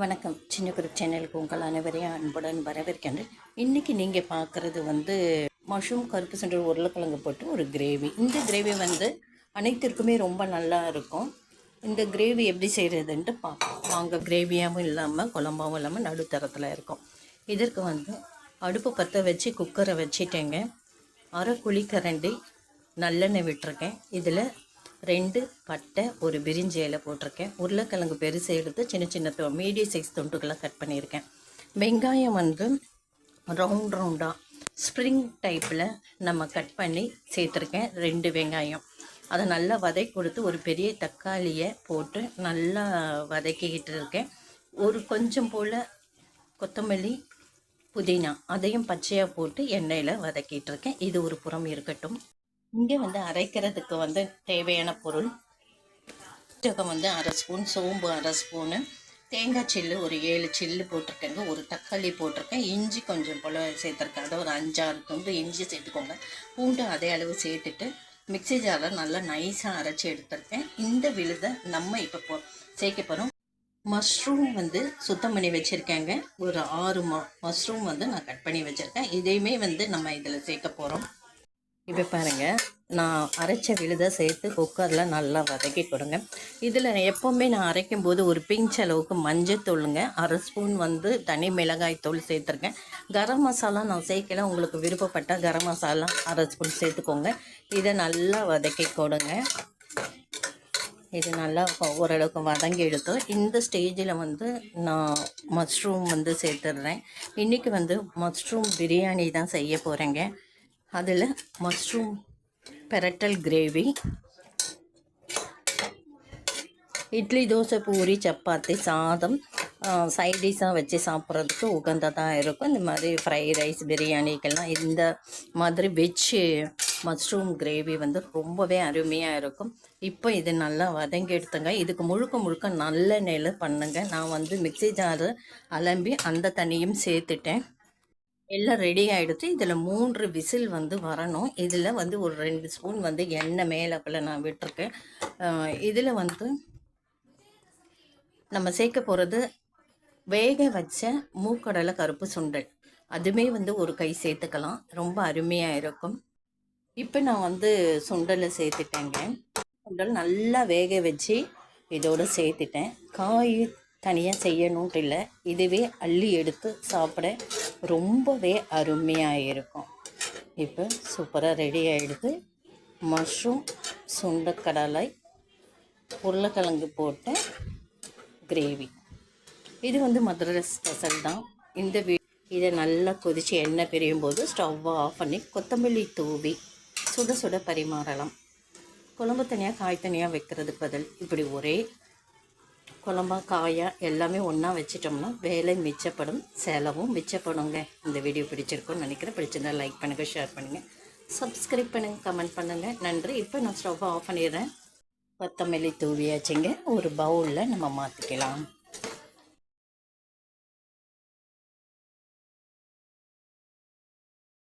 வணக்கம். சின்ன குரூப் சேனலுக்கு உங்கள் அனைவரையும் அன்புடன் வரவேற்கின்றேன். இன்றைக்கி நீங்கள் பார்க்குறது வந்து மஷ்ரூம் கருப்பு சென்ற உருளைக்கிழங்கு போட்டு ஒரு கிரேவி இந்த கிரேவி வந்து அனைத்திற்குமே ரொம்ப நல்லா இருக்கும். இந்த கிரேவி எப்படி செய்கிறதுன்ட்டு பார்ப்போம். வாங்க கிரேவியாகவும் இல்லாமல் குழம்பாகவும் இல்லாமல் நடுத்தரத்தில் இருக்கும். இதற்கு வந்து அடுப்பு பற்ற வச்சு குக்கரை வச்சுட்டேங்க. அரை குழிக்கரண்டி நல்லெண்ணெய் விட்டுருக்கேன். இதில் ரெண்டு பட்டை ஒரு பிரிஞ்சி இலை போட்டிருக்கேன். உருளைக்கிழங்கு பெருசு எடுத்து சின்ன சின்ன மீடியம் சைஸ் துண்டுகளாக கட் பண்ணியிருக்கேன். வெங்காயம் வந்து ரவுண்ட் ரவுண்டாக ஸ்ப்ரிங் டைப்பில் நம்ம கட் பண்ணி சேர்த்துருக்கேன் ரெண்டு வெங்காயம். அதை நல்லா வதக்கி கொடுத்து ஒரு பெரிய தக்காளியை போட்டு நல்லா வதக்கிக்கிட்டு இருக்கேன். ஒரு கொஞ்சம் போல் கொத்தமல்லி புதினா அதையும் பச்சையாக போட்டு எண்ணெயில் வதக்கிட்டு இருக்கேன். இது ஒரு புறம் இருக்கட்டும். இங்கே வந்து அரைக்கிறதுக்கு வந்து தேவையான பொருள். சீரகம் வந்து அரை ஸ்பூன் சோம்பு அரை ஸ்பூனு தேங்காய் சில்லு ஒரு ஏழு சில்லு போட்டிருக்கேங்க. ஒரு தக்காளி போட்டிருக்கேன். இஞ்சி கொஞ்சம் போல் சேர்த்துருக்கேன். அதை ஒரு அஞ்சாறு துண்டு இஞ்சி சேர்த்துக்கோங்க. பூண்டு அதே அளவு சேர்த்துட்டு மிக்ஸி ஜாரில் நல்லா நைஸாக அரைச்சி எடுத்திருக்கேன். இந்த விழுதை நம்ம இப்போ போ சேர்க்க போகிறோம் மஷ்ரூம் வந்து சுத்தம் பண்ணி வச்சுருக்கேங்க. ஒரு ஆறு ம மஷ்ரூம் வந்து நான் கட் பண்ணி வச்சுருக்கேன். இதையுமே வந்து நம்ம இதில் சேர்க்க போகிறோம் இப்போ பாருங்கள் நான் அரைச்ச விழுதை சேர்த்து குக்கரில் நல்லா வதக்கி கொடுங்க. இதில் எப்போவுமே நான் அரைக்கும் போது ஒரு பிஞ்ச் அளவுக்கு மஞ்சத்தூளுங்க அரை ஸ்பூன் வந்து தனி மிளகாய் தூள் சேர்த்துருக்கேன். கரம் மசாலா நான் சேர்க்கல உங்களுக்கு விருப்பப்பட்டால் கரம் மசாலா அரை ஸ்பூன் சேர்த்துக்கோங்க. இதை நல்லா வதக்கி கொடுங்க. இது நல்லா ஓரளவுக்கு வதங்கி எடுத்தோம் இந்த ஸ்டேஜில் வந்து நான் மஷ்ரூம் வந்து சேர்த்துடுறேன். இன்றைக்கி வந்து மஷ்ரூம் பிரியாணி தான் செய்ய போகிறேங்க அதில் மஷ்ரூம் பெரட்டல் கிரேவி இட்லி தோசை பூரி சப்பாத்தி சாதம் சைட் டிஷ்ஷாக வச்சு சாப்பிட்றதுக்கு உகந்ததாக இருக்கும். இந்த மாதிரி ஃப்ரைட் ரைஸ் பிரியாணிக்கெல்லாம் இந்த மாதிரி வெஜ்ஜு மஷ்ரூம் கிரேவி வந்து ரொம்பவே அருமையாக இருக்கும். இப்போ இது நல்லா வதங்கி எடுத்துங்க. இதுக்கு முழுக்க முழுக்க நல்ல நெல் பண்ணுங்க. நான் வந்து மிக்சி ஜாரு அலம்பி அந்த தண்ணியும் சேர்த்துட்டேன். எல்லாம் ரெடி ஆகிடுச்சு இதில் மூன்று விசில் வந்து வரணும். இதில் வந்து ஒரு ரெண்டு ஸ்பூன் வந்து எண்ணெய் மேலே நான் விட்டுருக்கேன். இதில் வந்து நம்ம சேர்க்க போகிறது வேக வச்ச மூக்கடலை கருப்பு சுண்டல். அதுவுமே வந்து ஒரு கை சேர்த்துக்கலாம். ரொம்ப அருமையாக இருக்கும். இப்போ நான் வந்து சுண்டலை சேர்த்துட்டேங்க. சுண்டல் நல்லா வேக வச்சு இதோடு சேர்த்துட்டேன். காய் தனியாக செய்யணும்ட்டு இல்லை இதுவே அள்ளி எடுத்து சாப்பிட ரொம்பவே அருமையாக இருக்கும். இப்போ சூப்பராக ரெடி ஆகிடுது மஷ்ரூம் சுண்டக்கடலை உருளைக்கிழங்கு போட்ட கிரேவி இது வந்து மதுரை ஸ்பெஷல் தான். இந்த வீ இதை நல்லா கொதித்து எண்ணெய் பிரியும் போது ஸ்டவ்வை ஆஃப் பண்ணி கொத்தமல்லி தூவி சுட சுட பரிமாறலாம். குழம்பு தனியாக காய் தனியாக வைக்கிறதுக்கு பதில் இப்படி ஒரே குழம்பா காயாக எல்லாமே ஒன்றா வச்சிட்டோம்னா வேலை மிச்சப்படும் செலவும் மிச்சப்படுங்க. இந்த வீடியோ பிடிச்சிருக்கோன்னு நினைக்கிறேன். பிடிச்சிருந்தா லைக் பண்ணுங்கள் ஷேர் பண்ணுங்கள் சப்ஸ்கிரைப் பண்ணுங்கள் கமெண்ட் பண்ணுங்கள் நன்றி. இப்போ நான் ஸ்டவ்வை ஆஃப் பண்ணிடுறேன். கொத்தமல்லி தூவியாச்சுங்க ஒரு பவுலில் நம்ம மாற்றிக்கலாம்